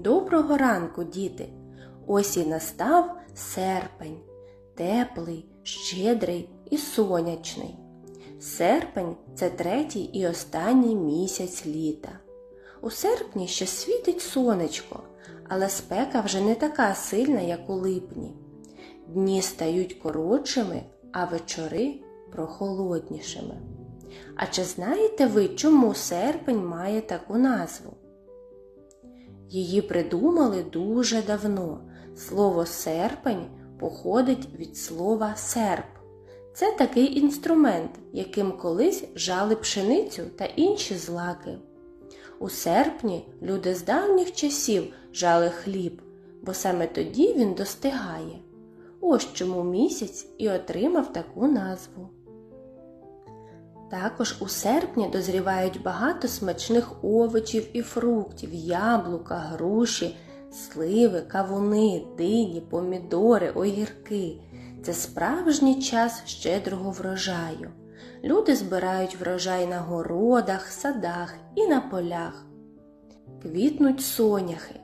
Доброго ранку, діти! Ось і настав серпень, теплий, щедрий і сонячний. Серпень це третій і останній місяць літа. У серпні ще світить сонечко, але спека вже не така сильна, як у липні. Дні стають коротшими, а вечори прохолоднішими. А чи знаєте ви, чому серпень має таку назву? Її придумали дуже давно. Слово серпень походить від слова серп. Це такий інструмент, яким колись жали пшеницю та інші злаки. У серпні люди з давніх часів жали хліб, бо саме тоді він достигає. Ось чому місяць і отримав таку назву. Також у серпні дозрівають багато смачних овочів і фруктів, яблука, груші, сливи, кавуни, дині, помідори, огірки. Це справжній час щедрого врожаю. Люди збирають врожай на городах, садах і на полях. Квітнуть соняхи.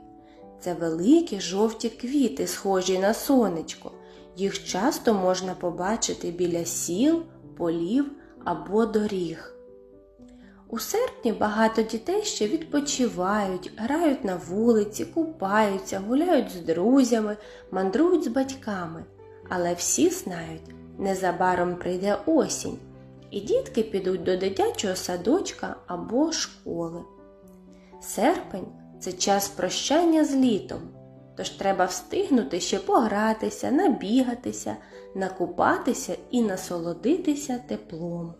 Це великі жовті квіти, схожі на сонечко. Їх часто можна побачити біля сіл, полів або доріг. У серпні багато дітей ще відпочивають, грають на вулиці, купаються, гуляють з друзями, мандрують з батьками. Але всі знають, незабаром прийде осінь, і дітки підуть до дитячого садочка або школи. Серпень це час прощання з літом, тож треба встигнути ще погратися, набігатися, накупатися і насолодитися теплом.